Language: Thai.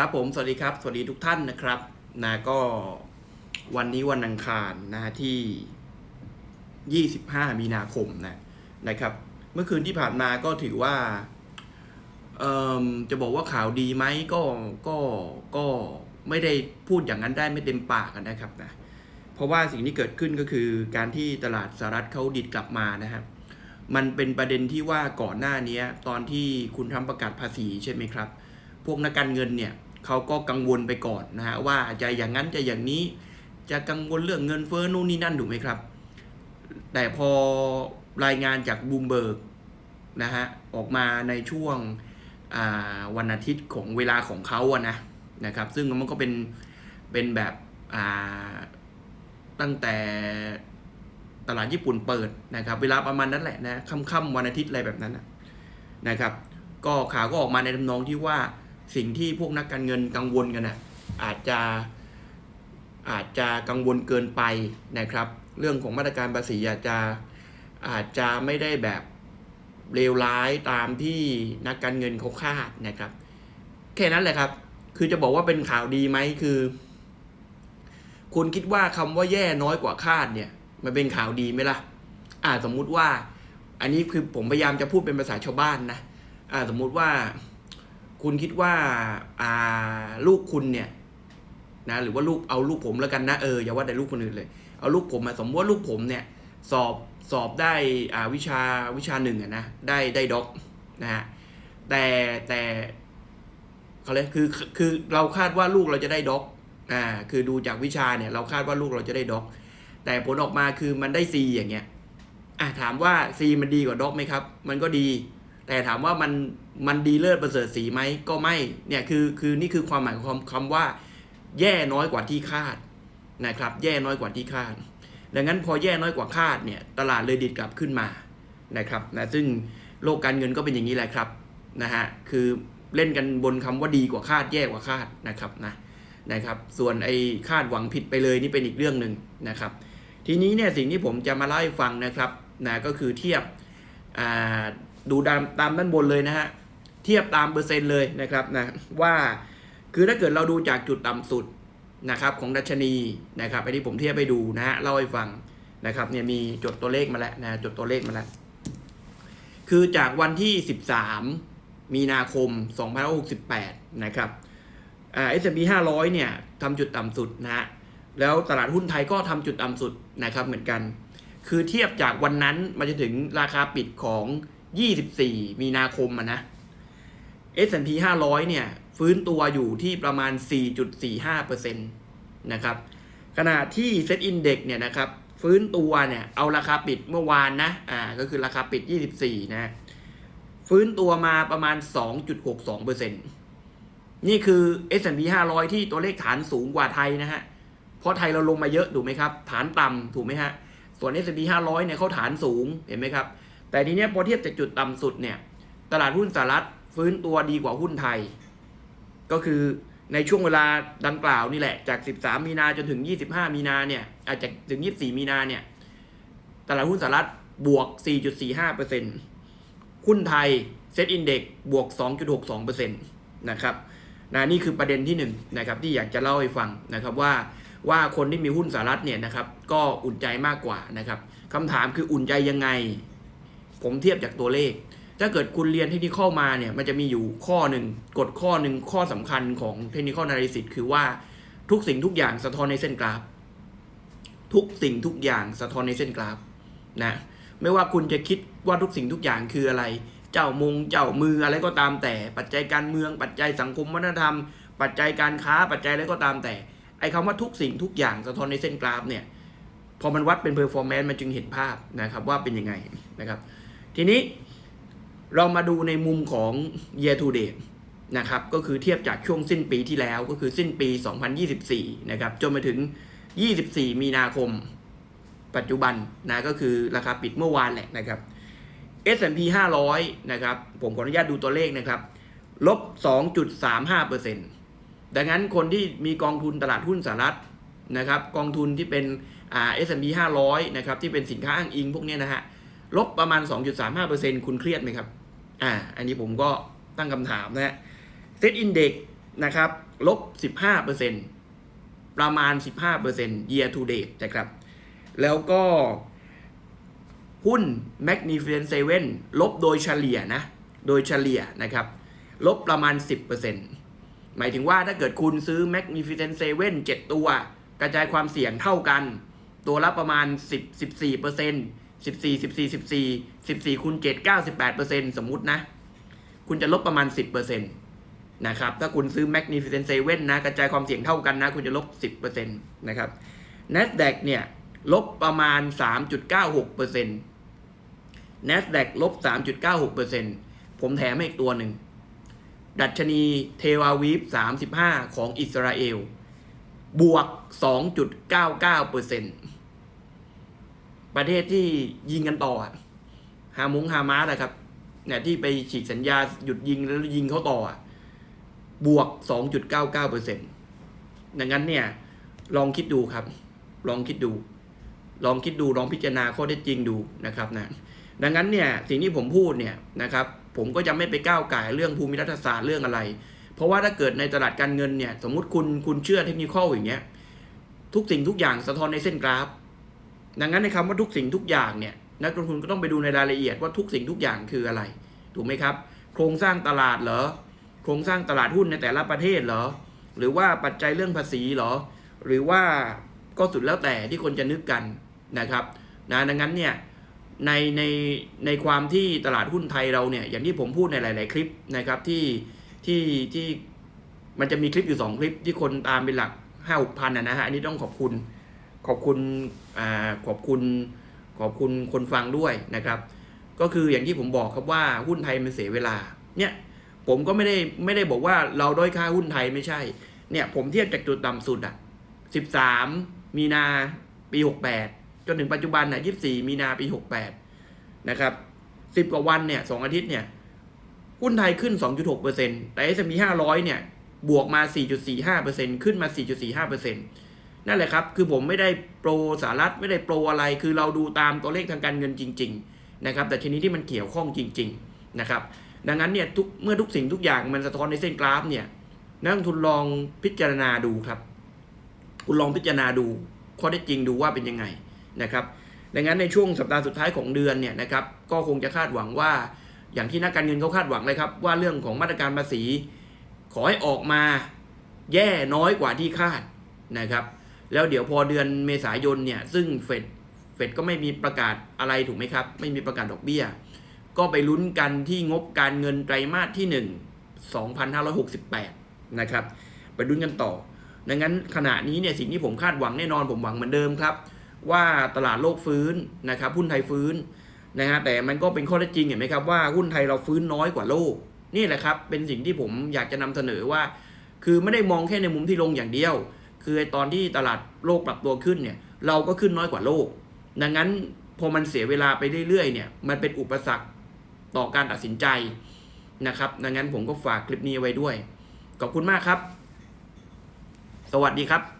ครับผมสวัสดีครับ สวัสดีทุกท่านนะครับนะก็วันนี้วันอังคารนะที่ 25 มีนาคมนะนะครับ เมื่อคืนที่ผ่านมาก็ถือว่าเอ่อจะบอกว่าข่าวดีไหมก็ก็ก็ไม่ได้พูดอย่างนั้นได้ไม่เต็มปากนะครับนะเพราะว่าสิ่งที่เกิดขึ้นก็คือการที่ตลาดสหรัฐเขาดิดกลับมานะครับมันเป็นประเด็นที่ว่าก่อนหน้านี้ตอนที่คุณทำประกาศภาษีใช่ไหมครับ พวกนักการเงินเนี่ย เขาก็กังวลไปก่อนนะฮะว่าจะอย่างนั้นจะอย่างนี้จะกังวลเรื่องเงินเฟ้อนู่นนี่นั่นถูกไหมครับ แต่พอรายงานจากบูมเบิร์กนะฮะออกมาในช่วงวันอาทิตย์ของเวลาของเขาอะนะนะครับซึ่งมันก็เป็นเป็นแบบตั้งแต่ตลาดญี่ปุ่นเปิดนะครับ เวลาประมาณนั้นแหละนะค่ำๆวันอาทิตย์อะไรแบบนั้นนะนะครับ ก็ข่าวก็ออกมาในทำนองที่ว่า สิ่งที่พวกนักการเงินกังวลกันนะอาจจะอาจจะกังวลเกินไปนะครับ เรื่องของมาตรการภาษีอาจจะอาจจะไม่ได้แบบเลวร้ายตามที่นักการเงินเขาคาดนะครับ แค่นั้นแหละครับ คือจะบอกว่าเป็นข่าวดีไหมคือ คุณคิดว่าคำว่าแย่น้อยกว่าคาดเนี่ย มันเป็นข่าวดีไหมล่ะ อ่าสมมุติว่า อันนี้คือผมพยายามจะพูดเป็นภาษาชาวบ้านนะ อ่าสมมุติว่า คุณคิดว่าอ่าลูกคุณเนี่ยนะหรือว่าลูกเอาลูกผมแล้วกันนะเอออย่าว่าแต่ลูกคนอื่นเลย เอาลูกผมมาสมมติว่าลูกผมเนี่ยสอบสอบได้อ่าวิชาวิชาหนึ่งอะนะได้ได้ด็อกนะฮะแต่แต่เขาเลยคือคือเราคาดว่าลูกเราจะได้ด็อกอ่าคือดูจากวิชาเนี่ยเราคาดว่าลูกเราจะได้ด็อก แต่ผลออกมาคือมันได้ C อย่างเงี้ยอะถามว่า C มันดีกว่าด็อกไหมครับ มันก็ดี แต่ถามว่ามันมันดีเลิศประเสริฐสีไหมก็ไม่เนี่ยคือคือนี่คือความหมายของคำคำว่า แย่น้อยกว่าที่คาดนะครับ แย่น้อยกว่าที่คาด ดังนั้นพอแย่น้อยกว่าคาดเนี่ยตลาดเลยดิดกลับขึ้นมานะครับนะซึ่งโลกการเงินก็เป็นอย่างนี้แหละครับนะฮะคือเล่นกันบนคำว่าดีกว่าคาดแย่กว่าคาดนะครับนะนะครับส่วนไอ้คาดหวังผิดไปเลยนี่เป็นอีกเรื่องหนึ่งนะครับ ทีนี้เนี่ยสิ่งที่ผมจะมาเล่าให้ฟังนะครับนะก็คือเทียบอ่า ดูตามตามด้านบนเลยนะฮะ เทียบตามเปอร์เซ็นต์เลยนะครับนะว่าคือถ้าเกิดเราดูจากจุดต่ำสุดนะครับของดัชนีนะครับไอ้ที่ผมเทียบไปดูนะฮะเล่าให้ฟังนะครับเนี่ยมีจดตัวเลขมาแล้วนะจดตัวเลขมาแล้วคือจากวันที่ 13 มีนาคม 2568 นะครับเอ่า S&P 500เนี่ยทำจุดต่ำสุดนะฮะแล้วตลาดหุ้นไทยก็ทำจุดต่ำสุดนะครับเหมือนกัน คือเทียบจากวันนั้นมาจนถึงราคาปิดของ 24 มีนาคมอะนะ S&P 500 เนี่ย ฟื้นตัวอยู่ที่ประมาณ 4.45%นะครับ ขณะที่ Set Index เนี่ยนะครับ ฟื้นตัวเนี่ย เอาราคาปิดเมื่อวานนะ อ่า ก็คือราคาปิด 24 นะ ฟื้นตัวมาประมาณ 2.62%นี่คือ S&P 500 ที่ตัวเลขฐานสูงกว่าไทยนะฮะ เพราะไทยเราลงมาเยอะถูกไหมครับ ฐานต่ำถูกไหมฮะ ส่วน S&P 500 เนี่ยเขาฐานสูงเห็นไหมครับ แต่ทีเนี้ยพอเทียบจากจุดต่ำสุดเนี่ย ตลาดหุ้นสหรัฐฟื้นตัวดีกว่าหุ้นไทย ก็คือในช่วงเวลาดังกล่าวนี่แหละ จาก 13 มีนาจนถึง 25 มีนาเนี่ยอาจจะถึง 24 มีนาเนี่ย ตลาดหุ้นสหรัฐบวก 4.45%หุ้นไทยเซ็ตอินเด็กบวก 2.62%นะครับนะนี่คือประเด็นที่หนึ่งนะครับที่อยากจะเล่าให้ฟังนะครับว่าว่าคนที่มีหุ้นสหรัฐเนี่ยนะครับก็อุ่นใจมากกว่านะครับคำถามคืออุ่นใจยังไง ผมเทียบจากตัวเลข ถ้าเกิดคุณเรียนเทคนิคมาเนี่ยมันจะมีอยู่ข้อหนึ่งกฎข้อหนึ่งข้อสำคัญของเทคนิคอนาลิซิสคือว่าทุกสิ่งทุกอย่างสะท้อนในเส้นกราฟ ทุกสิ่งทุกอย่างสะท้อนในเส้นกราฟนะไม่ว่าคุณจะคิดว่าทุกสิ่งทุกอย่างคืออะไร เจ้ามงเจ้ามืออะไรก็ตามแต่ ปัจจัยการเมือง ปัจจัยสังคมวัฒนธรรม ปัจจัยการค้า ปัจจัยอะไรก็ตามแต่ ไอ้คำว่าทุกสิ่งทุกอย่างสะท้อนในเส้นกราฟเนี่ย พอมันวัดเป็นเพอร์ฟอร์แมนซ์มันจึงเห็นภาพนะครับว่าเป็นยังไงนะครับ ทีนี้เรามาดูในมุมของ year to date นะครับ ก็คือเทียบจากช่วงสิ้นปีที่แล้วก็คือสิ้นปี 2024 นะครับ จนมาถึง 24 มีนาคม ปัจจุบันนะก็คือราคาปิดเมื่อวานแหละนะครับ S&P 500 นะครับ ผมขออนุญาตดูตัวเลขนะครับ ลบ 2.35%ดังนั้นคนที่มีกองทุนตลาดหุ้นสหรัฐนะครับ กองทุนที่เป็นอ่า S&P 500 นะครับ ที่เป็นสินค้าอ้างอิงพวกนี้นะฮะ ลบประมาณ 2.35%คุณเครียดไหมครับ อ่า อันนี้ผมก็ตั้งคำถามนะฮะ Set Index นะครับลบ 15%ประมาณ 15% year to date นะครับ แล้วก็หุ้น Magnificent Seven ลบโดยเฉลี่ยนะ โดยเฉลี่ยนะครับ ลบประมาณ 10%หมายถึงว่าถ้าเกิดคุณซื้อ Magnificent Seven 7 ตัว กระจายความเสี่ยงเท่ากัน ตัวละประมาณ 10 14 เปอร์เซ็นต์14 14 14 14คูณ7 98เปอร์เซ็นต์สมมุตินะ คุณจะลบประมาณ10เปอร์เซ็นต์นะครับ ถ้าคุณซื้อ Magnificent Seven นะ กระจายความเสี่ยงเท่ากันนะ คุณจะลบ 10เปอร์เซ็นต์นะครับ NASDAQ เนี่ย ลบประมาณ 3.96เปอร์เซ็นต์ NASDAQ ลบ 3.96เปอร์เซ็นต์ผมแถมให้อีกตัวหนึ่ง ดัชนีเทวาวีฟ35 ของอิสราเอล บวก 2.99เประเทศที่ยิงกันต่อฮามุงฮามาสนะครับเนี่ยที่ไปฉีกสัญญาหยุดยิงแล้วยิงเขาต่ออะบวก 2.99เปอร์เซ็นต์ดังนั้นเนี่ย ลองคิดดูครับ ลองคิดดู ลองคิดดูลองพิจารณาข้อเท็จจริงดูนะครับนะดังนั้นเนี่ยสิ่งที่ผมพูดเนี่ยนะครับ ผมก็จะไม่ไปก้าวไก่เรื่องภูมิรัฐศาสตร์เรื่องอะไร เพราะว่าถ้าเกิดในตลาดการเงินเนี่ย สมมุติคุณคุณเชื่อเทคนิคอย่างเงี้ยทุกสิ่งทุกอย่างสะท้อนในเส้นกราฟ ดังนั้นในคำว่าทุกสิ่งทุกอย่างเนี่ยนักลงทุนก็ต้องไปดูในรายละเอียดว่าทุกสิ่งทุกอย่างคืออะไร ถูกไหมครับ โครงสร้างตลาดเหรอ โครงสร้างตลาดหุ้นในแต่ละประเทศเหรอ หรือว่าปัจจัยเรื่องภาษีเหรอ หรือว่าก็สุดแล้วแต่ที่คนจะนึกกันนะครับนะดังนั้นเนี่ยในในในความที่ตลาดหุ้นไทยเราเนี่ยอย่างที่ผมพูดในหลาย ๆ คลิปนะครับที่ที่ที่มันจะมีคลิปอยู่สองคลิปที่คนตามเป็นหลักห้าหกพันนะฮะอันนี้ต้องขอบคุณ ขอบคุณอ่าขอบคุณขอบคุณคนฟังด้วยนะครับ ก็คืออย่างที่ผมบอกครับว่าหุ้นไทยมันเสียเวลาเนี่ยผมก็ไม่ได้ไม่ได้บอกว่าเราด้อยค่าหุ้นไทยไม่ใช่ เนี่ยผมเทียบจากจุดต่ำสุดอะสิบสามมีนาปีหกแปดจนถึงปัจจุบันน่ะยี่สิบี่มีนาปีหกแปดนะครับสิบกว่าวันเนี่ยสองอาทิตย์เนี่ยหุ้นไทยขึ้น 2.6%แต่ S&P 500 เนี่ย บวกมา 4.45%ขึ้นมา 4.45% นั่นแหละครับ คือผมไม่ได้โปรสารัฐไม่ได้โปรอะไร คือเราดูตามตัวเลขทางการเงินจริง ๆ นะครับ แต่ชนิดที่มันเกี่ยวข้องจริง ๆ นะครับ ดังนั้นเนี่ยทุกเมื่อทุกสิ่งทุกอย่างมันสะท้อนในเส้นกราฟเนี่ยนักลงทุนลองพิจารณาดูครับ คุณลองพิจารณาดูข้อเท็จจริงดูว่าเป็นยังไงนะครับ ดังนั้นในช่วงสัปดาห์สุดท้ายของเดือนเนี่ยนะครับ ก็คงจะคาดหวังว่า อย่างที่นักการเงินเขาคาดหวังเลยครับ ว่าเรื่องของมาตรการภาษี ขอให้ออกมาแย่น้อยกว่าที่คาดนะครับ แล้วเดี๋ยวพอเดือนเมษายนเนี่ยซึ่งเฟดเฟดก็ไม่มีประกาศอะไรถูกไหมครับ ไม่มีประกาศดอกเบี้ย ก็ไปลุ้นกันที่งบการเงินไตรมาสที่ 1 2568 นะครับ ไปลุ้นกันต่อ ดังนั้นขณะนี้เนี่ยสิ่งที่ผมคาดหวังแน่นอนผมหวังเหมือนเดิมครับ ว่าตลาดโลกฟื้นนะครับหุ้นไทยฟื้นนะฮะแต่มันก็เป็นข้อเท็จจริงเห็นไหมครับว่าหุ้นไทยเราฟื้นน้อยกว่าโลก นี่แหละครับเป็นสิ่งที่ผมอยากจะนำเสนอว่า คือไม่ได้มองแค่ในมุมที่ลงอย่างเดียว คือไอ้ตอนที่ตลาดโลกปรับตัวขึ้นเนี่ยเราก็ขึ้นน้อยกว่าโลก ดังนั้นพอมันเสียเวลาไปเรื่อยๆเนี่ยมันเป็นอุปสรรคต่อการตัดสินใจนะครับ ดังนั้นผมก็ฝากคลิปนี้ไว้ด้วย ขอบคุณมากครับ สวัสดีครับ